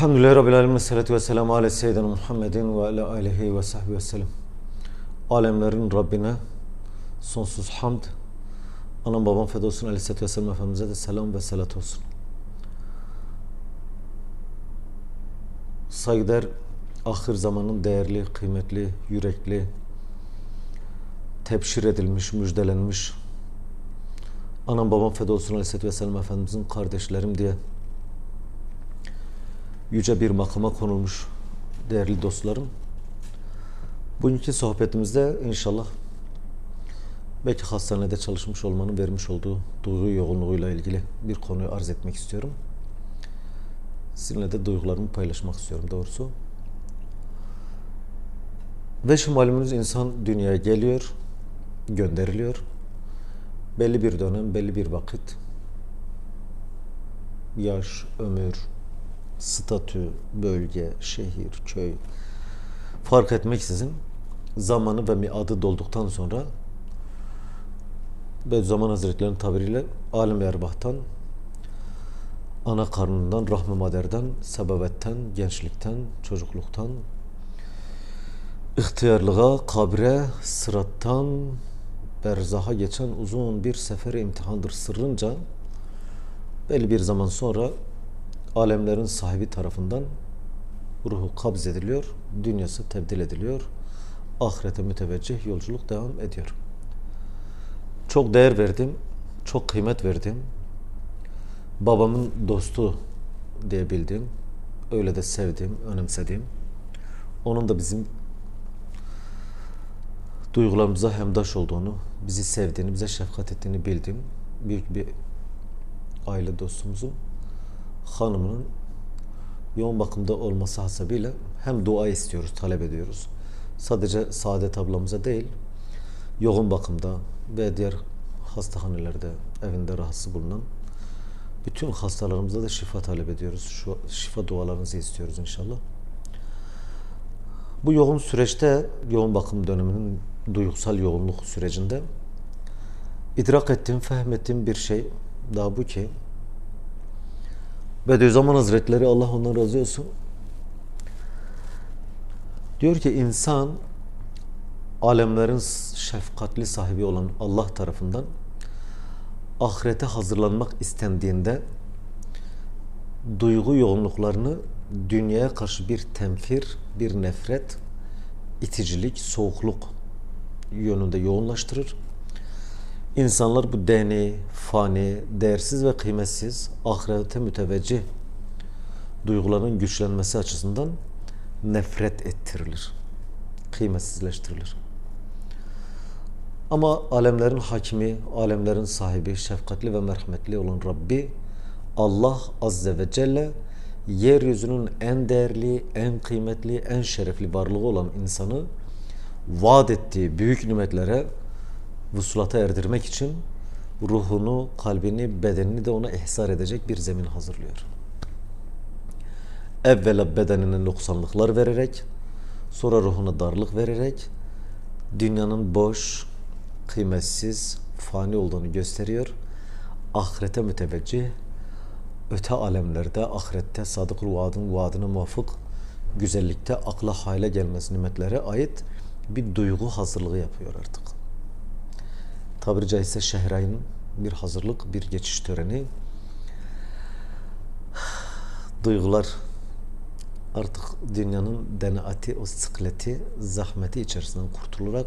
Elhamdülillahi Rabbil Alemin. Salatu ve selamu ala seyyidina Muhammedin ve ala alihi ve sahbihi ve sellem. Alemlerin Rabbine sonsuz hamd. Anam babam feda olsun. Aleyhisselatü Vesselam Efendimiz'e de selam ve salat olsun. Saygıdeğer ahir zamanın değerli, kıymetli, yürekli, tebşir edilmiş, müjdelenmiş, anam babam feda olsun Aleyhisselatü Vesselam Efendimiz'in kardeşlerim diye yüce bir makama konulmuş değerli dostlarım. Bugünkü sohbetimizde inşallah belki hastanede çalışmış olmanın vermiş olduğu duygu yoğunluğuyla ilgili bir konuyu arz etmek istiyorum. Sizinle de duygularımı paylaşmak istiyorum doğrusu. Ve şu malumunuz insan dünyaya geliyor, gönderiliyor. Belli bir dönem, belli bir vakit yaş, ömür, statü, bölge, şehir, köy fark etmeksizin zamanı ve miadı dolduktan sonra Bediüzzaman Hazretleri'nin tabiriyle alem erbahtan ana karnından, rahmi maderden, sebebetten, gençlikten, çocukluktan ihtiyarlığa, kabre, sırattan, berzaha geçen uzun bir sefer imtihandır sırrınca belli bir zaman sonra alemlerin sahibi tarafından ruhu kabz ediliyor, dünyası tebdil ediliyor, ahirete müteveccih yolculuk devam ediyor. Çok değer verdim, çok kıymet verdim. Babamın dostu diye bildim. Öyle de sevdim, önemsediğim. Onun da bizim duygularımıza hemdaş olduğunu, bizi sevdiğini, bize şefkat ettiğini bildim. Büyük bir aile dostumuzun hanımının yoğun bakımda olması hasebiyle hem dua istiyoruz, talep ediyoruz. Sadece Saadet ablamıza değil, yoğun bakımda ve diğer hastahanelerde, evinde rahatsız bulunan bütün hastalarımıza da şifa talep ediyoruz. Şu şifa dualarınızı istiyoruz inşallah. Bu yoğun süreçte, yoğun bakım döneminin duygusal yoğunluk sürecinde idrak ettiğim, fehmettiğim bir şey daha bu ki Bediüzzaman Hazretleri Allah ondan razı olsun. Diyor ki insan alemlerin şefkatli sahibi olan Allah tarafından ahirete hazırlanmak istendiğinde duygu yoğunluklarını dünyaya karşı bir temfir, bir nefret, iticilik, soğukluk yönünde yoğunlaştırır. İnsanlar bu deni, fani, değersiz ve kıymetsiz, ahirete müteveccih duyguların güçlenmesi açısından nefret ettirilir. Kıymetsizleştirilir. Ama alemlerin hakimi, alemlerin sahibi, şefkatli ve merhametli olan Rabbi Allah Azze ve Celle yeryüzünün en değerli, en kıymetli, en şerefli varlığı olan insanı vaat ettiği büyük nimetlere vusulata erdirmek için ruhunu, kalbini, bedenini de ona ihsar edecek bir zemin hazırlıyor. Evvela bedenine noksanlıklar vererek, sonra ruhuna darlık vererek dünyanın boş, kıymetsiz, fani olduğunu gösteriyor. Ahirete müteveccih, öte alemlerde, ahirette sadık ruhadın vaadine muvafık güzellikte akla hayale gelmesi nimetlere ait bir duygu hazırlığı yapıyor artık tabiri caizse şehrayn bir hazırlık, bir geçiş töreni. Duygular artık dünyanın denaati, o sıkleti, zahmeti içerisinden kurtularak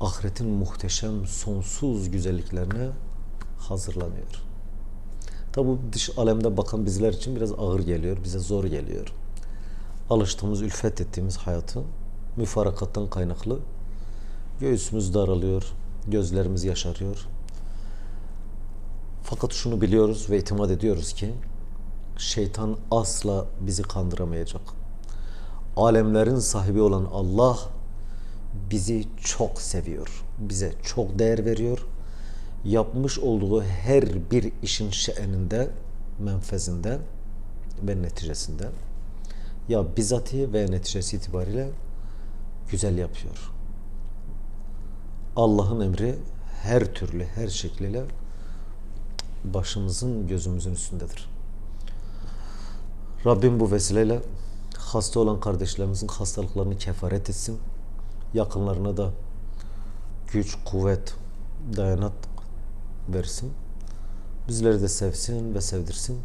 ahiretin muhteşem, sonsuz güzelliklerine hazırlanıyor. Tabi bu dış alemde bakan bizler için biraz ağır geliyor, bize zor geliyor. Alıştığımız, ülfet ettiğimiz hayatı müfarakattan kaynaklı göğsümüz daralıyor, gözlerimiz yaşarıyor. Fakat şunu biliyoruz ve itimat ediyoruz ki şeytan asla bizi kandıramayacak. Alemlerin sahibi olan Allah bizi çok seviyor. Bize çok değer veriyor. Yapmış olduğu her bir işin şe'eninde, menfezinde ve neticesinde ya bizatihi ve neticesi itibariyle güzel yapıyor. Allah'ın emri her türlü, her şekliyle başımızın, gözümüzün üstündedir. Rabbim bu vesileyle hasta olan kardeşlerimizin hastalıklarını kefaret etsin. Yakınlarına da güç, kuvvet, dayanat versin. Bizleri de sevsin ve sevdirsin.